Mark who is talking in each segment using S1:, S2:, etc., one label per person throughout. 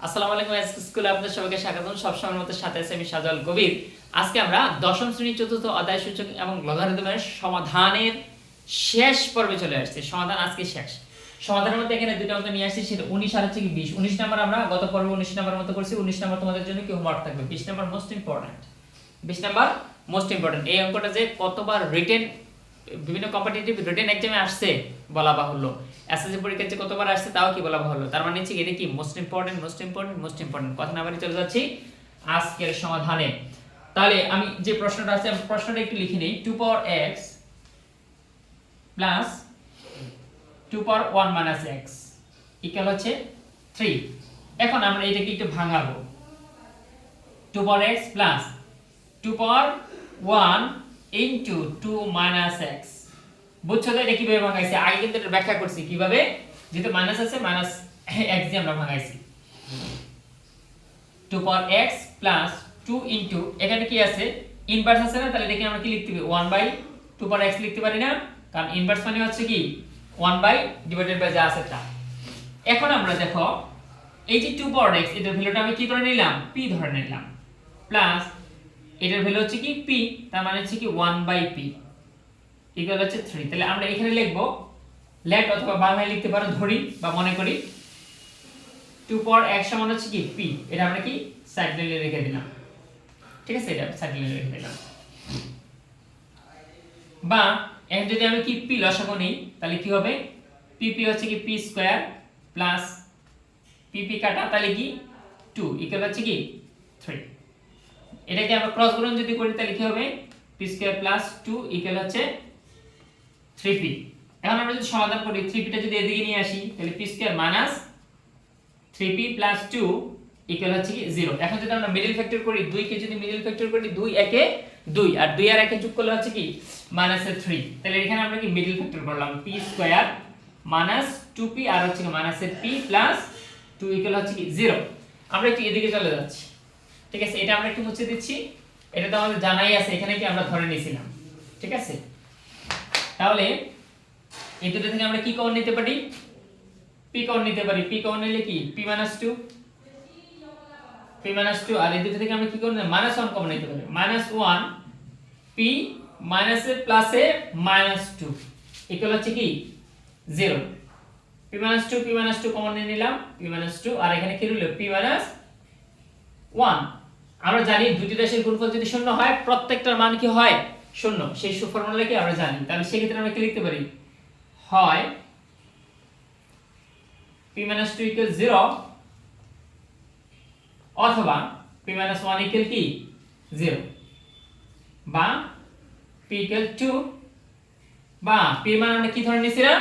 S1: আসসালামু আলাইকুম এসকে স্কুলে আপনাদের সবাইকে স্বাগতম। সবসময়ের মতো সাথে আছে আমি সাজাল কবির আজকে আমরা দশম শ্রেণি, চতুর্থ অধ্যায় সূচক এবং লগারিদমের সমাধানের শেষ পর্বে চলে আসছে। সমাধান আজকে শেষ। সমাধানের মধ্যে এখানে দুটো অঙ্ক নিয়ে আসছি, সেটা উনিশ আর হচ্ছে কি বিশ। উনিশ নাম্বার আমরা গত পর্বে উনিশ নাম্বার মতো করছি। উনিশ নাম্বার তোমাদের জন্য কি হোমওয়ার্ক থাকবে? বিশ নাম্বার মোস্ট ইম্পর্টেন্ট বিশ নাম্বার মোস্ট ইম্পর্টেন্ট এই অঙ্কটা যে কতবার রিটেন বিভিন্ন কম্পিটিটিভ রিটেন এক্সামে আসছে বলা বাহুল্য। এসএসসি পরীক্ষার যে কতবার আসছে তাও কি বলা বাহুল্য? তার মানে হচ্ছে এটা কি most important most important most important কথা না বাড়ি চলে যাচ্ছি আজকের সমাধানে। তাহলে আমি যে প্রশ্নটা আছে, আমি প্রশ্নটা একটু লিখে নিই। Two power x plus two power one minus x equal হচ্ছে থ্রি এখন আমরা এটাকে একটু ভাঙাবো। Two power x plus two power one into two minus x বুঝছ তো? এটা কীভাবে ভাঙাইছি? আগে কিন্তু এটা ব্যাখ্যা করছি। কীভাবে? যেহেতু মাইনাস আছে মাইনাস এক্স দিয়ে আমরা ভাঙাইছি। Two power x plus two into এখানে কি আছে? ইনভার্স আছে না? তাহলে এটাকে আমরা কি লিখতে পারি? One by two power x লিখতে পারি না? কারণ ইনভার্স মানে হচ্ছে কি? ওয়ান বাই ডিভাইডেড বাই যা আছে তা। এখন আমরা দেখো, এই যে টু পাওয়ার এক্স এটার ভ্যালুটা আমি কি করে নিলাম? পি ধরে নিলাম। প্লাস এটার ভ্যালু হচ্ছে কি? পি তার মানে হচ্ছে কি ওয়ান বাই পি ইকুয়াল হচ্ছে থ্রি তাহলে আমরা এখানে লিখব লেট অথবা বাংলায় লিখতে পারো, ধরি বা মনে করি টু পর এক সমান হচ্ছে কি পি এটা আমরা কি? সাইড লাইনে রেখে দিলাম। ঠিক আছে? এটা সাইড লাইনে রেখে দিলাম। বা, এখন যদি আমি কি পি লসাগু নেই, তাহলে কি হবে? পি পি হচ্ছে কি P square plus P P কাটা, তাহলে কি? টু ইকুয়াল হচ্ছে কি থ্রি এটাকে আমরা ক্রস গুণন যদি করি, তাহলে কি হবে? P square plus two equal হচ্ছে থ্রি পি এখন আমরা যদি সমাধান করি থ্রি পিটা যদি এদিকে নিয়ে আসি, তাহলে P square minus three P plus two equal হচ্ছে কি জিরো এখন যদি আমরা মিডল ফ্যাক্টর করি দুইকে যদি মিডল ফ্যাক্টর করি, দুই একে দুই, আর দুই আর একে যোগ করলে হচ্ছে কি মাইনাসের থ্রি তাহলে এখানে আমরা কি মিডল ফ্যাক্টর করলাম? P square minus two P আর হচ্ছে কি মাইনাসের পি প্লাস টু ইকুয়াল হচ্ছে কি জিরো আমরা একটু এদিকে চলে যাচ্ছি। ঠিক আছে, এটা আমরা একটু মুছে দিচ্ছি। এটা তো আমাদের জানাই আছে, এখানে কি আমরা ধরে নিয়েছিলাম। ঠিক আছে? তাহলে এই দুটো থেকে আমরা কি কমন নিতে পারি? পি কমন নিতে পারি। পি কমন নিলে কি? P minus two P minus two আর এই দুটো থেকে আমরা কি কমন মাইনাস ওয়ান কমন নিতে পারি। মাইনাস ওয়ান পি মাইনাসে প্লাসে মাইনাস টু ইকুয়াল হচ্ছে কি? Zero P minus two P minus two common নিয়ে নিলাম। পি মাইনাস টু আর এখানে কি রইল? পি মাইনাস ওয়ান আমরা জানি দুটি রাশির গুণফল যদি শূন্য হয়, প্রত্যেকটার মান কি হয়? শূন্য। সেই ফর্মুলা কি আমরা জানি? তাহলে সেক্ষেত্রে আমরা কি লিখতে পারি? হয় p minus 2 equals 0 অথবা p minus 1 equal কি? 0 বা পি equal 2 বা পি মান আমরা কি ধরে নিয়েছিলাম?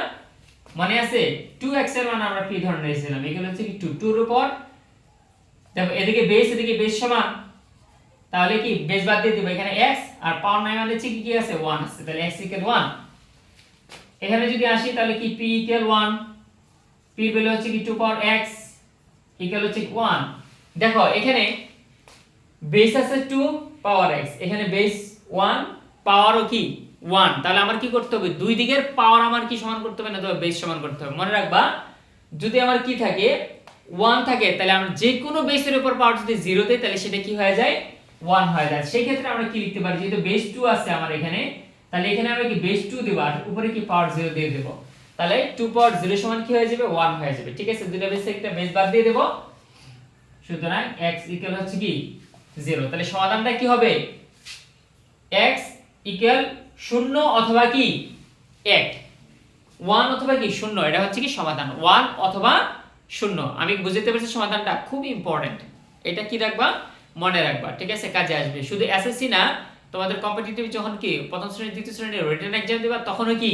S1: মনে আছে? টু এক্সের মান আমরা p ধরে নিয়েছিলাম। এগুলো হচ্ছে কি 2 2 এর উপর দেখো, এদিকে বেস এদিকে বেস সমান, তাহলে কি? বেস বাদ দিয়ে দেব এখানে x, আর পাওয়ার 9 মানে কি কি আছে? 1 আছে। তাহলে x equal 1 এখানে যদি আসি, তাহলে কি? p equal 1 p এর হচ্ছে কি? 2 পাওয়ার x equal হচ্ছে 1 দেখো, এখানে বেস আছে 2 পাওয়ার x এখানে বেস 1 পাওয়ারও কি? 1 তাহলে আমার কি করতে হবে? দুই দিকের পাওয়ার আমার কি সমান করতে হবে না? তবে বেস সমান করতে হবে। মনে রাখবা, যদি আমার কি থাকে 1 থাকে, তাহলে আমরা যে কোনো বেসের উপর পাওয়ার যদি জিরো দেয় তাহলে সেটা কি হয়ে যায়? ওয়ান হয়ে যায়। সেই ক্ষেত্রে আমরা কি লিখতে পারি? যেহেতু বেস টু আছে আমার এখানে, তাহলে এখানে আমরা কি বেস টু দেবো আর উপরে কি পাওয়ার জিরো দিয়ে দেবো? তাহলে টু পাওয়ার জিরো সমান কি হয়ে যাবে? ওয়ান হয়ে যাবে। ঠিক আছে? দুটো বেসে একটা বেস বাদ দিয়ে দেবো। সুতরাং এক্স ইকুয়াল হচ্ছে কি? জিরো তাহলে সমাধানটা কি হবে? এক্স ইকুয়াল শূন্য অথবা কি? 1 1 অথবা কি? শূন্য। এটা হচ্ছে কি সমাধান। ওয়ান অথবা 0 আমি বুঝতে পেরেছি সমাধানটা, খুব ইম্পর্টেন্ট এটা কি রাখবা? মনে রাখবা, ঠিক আছে? কাজে আসবে। শুধু এসএসসি না, তোমাদের কম্পিটিটিভ যখন কি, প্রথম শ্রেণি, দ্বিতীয় শ্রেণির রিটেন এক্সাম দিবা, তখনও কি,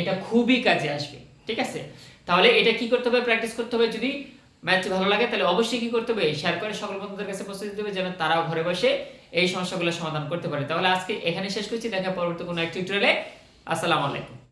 S1: এটা খুবই কাজে আসবে, ঠিক আছে? তাহলে এটা কি করতে হবে? প্র্যাকটিস করতে হবে। যদি ম্যাচ ভালো লাগে, তাহলে অবশ্যই কি করতে হবে? শেয়ার করে সকল বন্ধুদের কাছে পৌঁছে দিতে হবে, যেন তারাও ঘরে বসে এই সমস্যাগুলো সমাধান করতে পারে। তাহলে আজকে এখানে শেষ করছি। দেখা পরবর্তী কোনো এক টিউটোরিয়ালে আসসালামু আলাইকুম।